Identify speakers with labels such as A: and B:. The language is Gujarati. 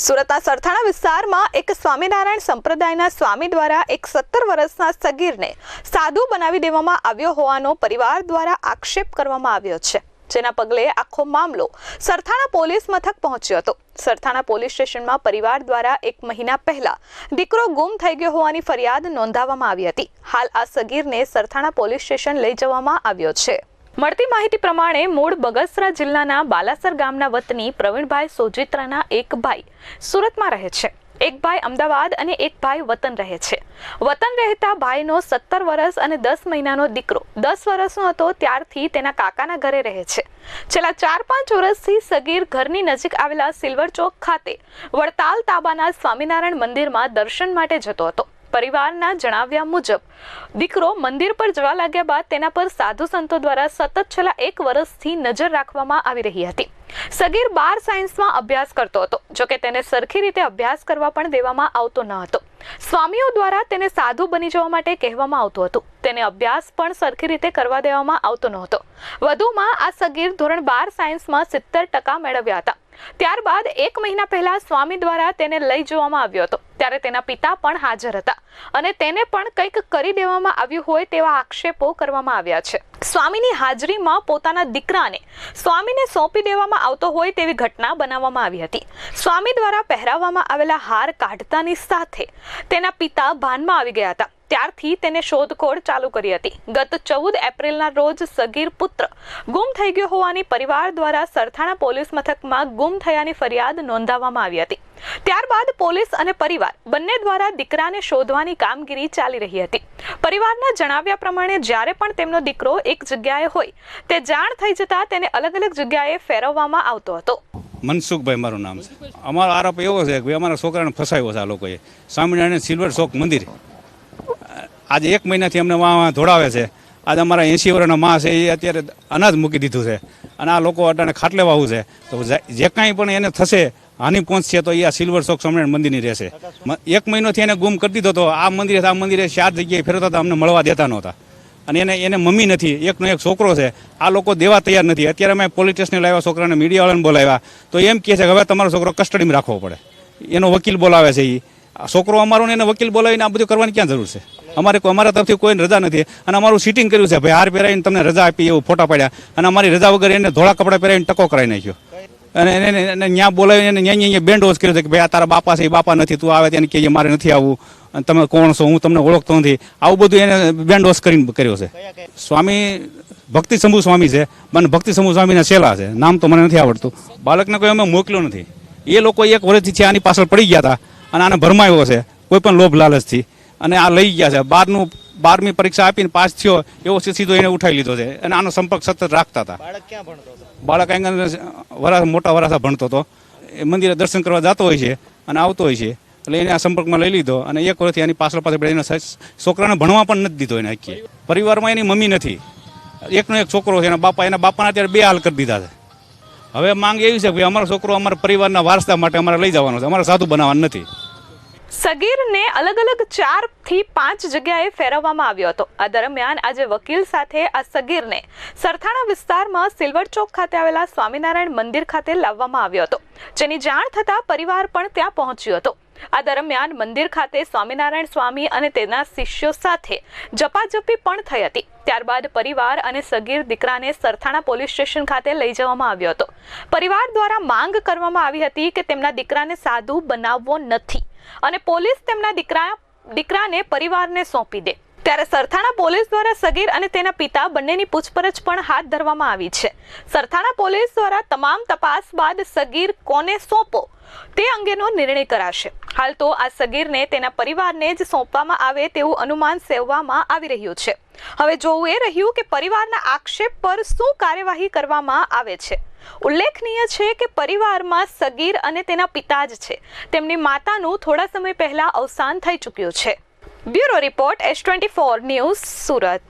A: સુરતના સરથાણા વિસ્તારમાં એક સ્વામિનારાયણ સંપ્રદાયના સ્વામી દ્વારા એક સત્તર વર્ષના સગીરને સાધુ બનાવી દેવામાં આવ્યો હોવાનો પરિવાર દ્વારા આક્ષેપ કરવામાં આવ્યો છે. જેના પગલે આખો મામલો સરથાણા પોલીસ મથક પહોંચ્યો હતો. સરથાણા પોલીસ સ્ટેશનમાં પરિવાર દ્વારા એક મહિના પહેલા દીકરો ગુમ થઈ ગયો હોવાની ફરિયાદ નોંધાવવામાં આવી હતી. હાલ આ સગીરને સરથાણા પોલીસ સ્ટેશન લઈ જવામાં આવ્યો છે. મળતી માહિતી પ્રમાણે મૂળ બગસરા જિલ્લાના બાલાસર ગામના વતની પ્રવીણભાઈ સોજિત્રાના એક ભાઈ સુરતમાં રહે છે. એક ભાઈ અમદાવાદ અને એક ભાઈ વતન રહે છે. વતન રહેતા ભાઈનો સત્તર વર્ષ અને દસ મહિનાનો દીકરો. દસ વર્ષનો હતો ત્યારથી તેના કાકાના ઘરે રહે છે. છેલ્લા ચાર પાંચ વર્ષથી સગીર ઘરની નજીક આવેલા સિલ્વર ચોક ખાતે વડતાલ તાબાના સ્વામિનારાયણ મંદિરમાં દર્શન માટે જતો હતો. પરિવારના જણાવ્યા મુજબ, દીકરો મંદિર પર જવા લાગ્યા બાદ તેના પર સાધુ સંતો દ્વારા સતત છેલ્લા એક વર્ષથી નજર રાખવામાં આવી રહી હતી. સગીર બાર સાયન્સમાં અભ્યાસ કરતો હતો જોકે તેને સરખી રીતે અભ્યાસ કરવા પણ દેવામાં આવતો ન હતો. સ્વામીઓ દ્વારા તેને સાધુ બની જવા માટે કહેવામાં આવતું હતું. તેને અભ્યાસ પણ સરખી રીતે કરવા દેવામાં આવતો નહોતો. વધુમાં આ સગીર ધોરણ બાર સાયન્સમાં સિત્તેર ટકા મેળવ્યા હતા. ત્યારબાદ એક મહિના પહેલા સ્વામી દ્વારા તેને લઈ જવામાં આવ્યો હતો. ત્યારે તેના પિતા પણ હાજર હતા અને તેને પણ કંઈક કરી દેવામાં આવ્યું હોય તેવા આક્ષેપો કરવામાં આવ્યા છે. સ્વામીની હાજરીમાં પોતાના દીકરાને સ્વામીને સોંપી દેવામાં આવતો હોય તેવી ઘટના બનાવવામાં આવી હતી. સ્વામી દ્વારા પહેરાવવામાં આવેલા હાર કાઢતાની સાથે તેના પિતા ભાનમાં આવી ગયા હતા. ત્યારથી તેને શોધખોળ ચાલુ કરી હતી. ગત ચૌદ એપ્રિલના રોજ સગીર પુત્ર ગુમ થઈ ગયો હોવાની પરિવાર દ્વારા સરથાણા પોલીસ મથકમાં ગુમ થયાની ફરિયાદ નોંધાવવામાં આવી હતી. ત્યારબાદ પોલીસ અને પરિવાર બંને દ્વારા દીકરાને શોધવાની કામગીરી ચાલી રહી હતી. પરિવારના જણાવ્યા પ્રમાણે જ્યારે પણ તેમનો દીકરો એક જગ્યાએ હોય, તે જાણ થઈ જતા તેને અલગ અલગ જગ્યાએ ફેરવવામાં આવતો હતો.
B: મનસુખભાઈ, મારું નામ છે. અમારો આરોપ એવો છે કે અમારા છોકરાને ફસાયો છે આ લોકોએ. સ્વામિનારાયણ સિલ્વર ચોક મંદિર. આજે એક મહિનાથી અમને વાં વાં ધોડાવે છે. આજે અમારા એંસી વર્ષના માં છે, એ અત્યારે અનાજ મૂકી દીધું છે. અને આ લોકો અટાણે ખાટલે વાવું છે. તો જે- કાંઈ પણ એને થશે, હાની પહોંચશે, તો એ આ સિલ્વર ચોક સ્વામિનારાયણ મંદિરની રહેશે. એક મહિનોથી એને ગુમ કરી દીધો હતો આ મંદિરે આ મંદિરે ચાર જગ્યાએ ફેરવતા હતા, અમને મળવા દેતા નહોતા. અને એને એને મમ્મી નથી, એકનો એક છોકરો છે. આ લોકો દેવા તૈયાર નથી. અત્યારે અમે પોલીસ સ્ટેશને લાવ્યા, છોકરાને મીડિયાવાળાને બોલાવ્યા. તો એમ કહે છે કે હવે તમારો છોકરો કસ્ટડીમાં રાખવો પડે. એનો વકીલ બોલાવે છે એ છોકરો અમારો એને વકીલ બોલાવીને આ બધું કરવાની ક્યાં જરૂર છે? અમારે અમારા તરફથી કોઈ રજા નથી. અને અમારું સીટિંગ કર્યું છે, ભાઈ, હાર પહેરાવીને તમને રજા આપી એવું ફોટા પાડ્યા. અને અમારી રજા વગર એને ધોળા કપડાં પહેરાવીને ટકો કરાવી નાખ્યો. અને એને એને- ન્યા બોલાવીને એને ન્યા ન્યા બેન્ડ વોશ કર્યો છે કે, ભાઈ, આ તારા બાપા છે, એ બાપા નથી, તું આવે ત્યાં કહીએ મારે નથી આવવું. અને તમે કોણ છો, હું તમને ઓળખતો નથી. આવું બધું એને બેન્ડ વોશ કરીને કર્યો છે. સ્વામી, ભક્તિ શંભુ સ્વામી છે. મને ભક્તિ શંભુ સ્વામીના છેલા છે. નામ તો મને નથી આવડતું. બાળકને કોઈ અમે મોકલ્યો નથી. એ લોકો એક વર્ષથી છે આની પાછળ પડી ગયા હતા. અને આને ભરમાયો છે. કોઈ પણ લોભ લાલચથી. અને આ લઈ ગયા છે. બારનું બારમી પરીક્ષા આપીને પાસ થયો એવો સીધો એને ઉઠાવી લીધો છે. અને આનો સંપર્ક સતત રાખતા હતા.
C: બાળક ક્યાં ભણતો હતો?
B: બાળક અહીં વરા મોટા વરાસા ભણતો હતો. એ મંદિરે દર્શન કરવા જતો હોય છે અને આવતો હોય છે. એટલે એને આ સંપર્કમાં લઈ લીધો અને એક વર્ષથી એની પાછળ પાછળ એના છોકરાને ભણવા પણ નથી દીધો એને આખી પરિવારમાં એની મમ્મી નથી. એકનો એક છોકરો છે એના બાપા એના બાપાના અત્યારે બે હાલ કરી દીધા છે. હવે માંગ એવી છે કે અમારો છોકરો અમારા પરિવારના વારસા માટે અમારે લઈ જવાનો છે. અમારે સાધુ બનાવવાનું નથી.
A: સગીરને અલગ અલગ ચારથી પાંચ જગ્યાએ ફેરવવામાં આવ્યો હતો. આ દરમિયાન આજે વકીલ સાથે આ સગીરને સરથાણા વિસ્તારમાં સિલ્વર ચોક ખાતે આવેલા સ્વામિનારાયણ મંદિર ખાતે લાવવામાં આવ્યો હતો. જેની જાણ થતાં પરિવાર પણ ત્યાં પહોંચ્યો હતો. આ દરમિયાન મંદિર ખાતે સ્વામિનારાયણ સ્વામી અને તેના શિષ્યો સાથે જપાજપી પણ થઈ હતી. ત્યારબાદ પરિવાર અને સગીર દીકરાને સરથાણા પોલીસ સ્ટેશન ખાતે લઈ જવામાં આવ્યો હતો. પરિવાર દ્વારા માંગ કરવામાં આવી હતી કે તેમના દીકરાને સાધુ બનાવવો નથી. અને પોલીસ તેમના દીકરા, દીકરાને પરિવારને સોંપી દે. ત્યારે સરથાણા પોલીસ દ્વારા સગીર અને તેના પિતા બંનેની પૂછપરછ પણ હાથ ધરવામાં આવી છે. સરથાણા પોલીસ દ્વારા તમામ તપાસ બાદ સગીર કોને સોંપો તે અંગેનો નિર્ણય કરાશે. હાલ તો આ સગીરને તેના પરિવારને જ સોંપવામાં આવે તેવું અનુમાન સેવવામાં આવી રહ્યું છે. હવે જોવું એ રહ્યું કે પરિવારના આક્ષેપ પર શું કાર્યવાહી કરવામાં આવે છે. ઉલ્લેખનીય છે કે પરિવારમાં સગીર અને તેના પિતા જ છે. તેમની માતાનું થોડા સમય પહેલા અવસાન થઈ ચૂક્યું છે. Bureau report S twenty four news Surat.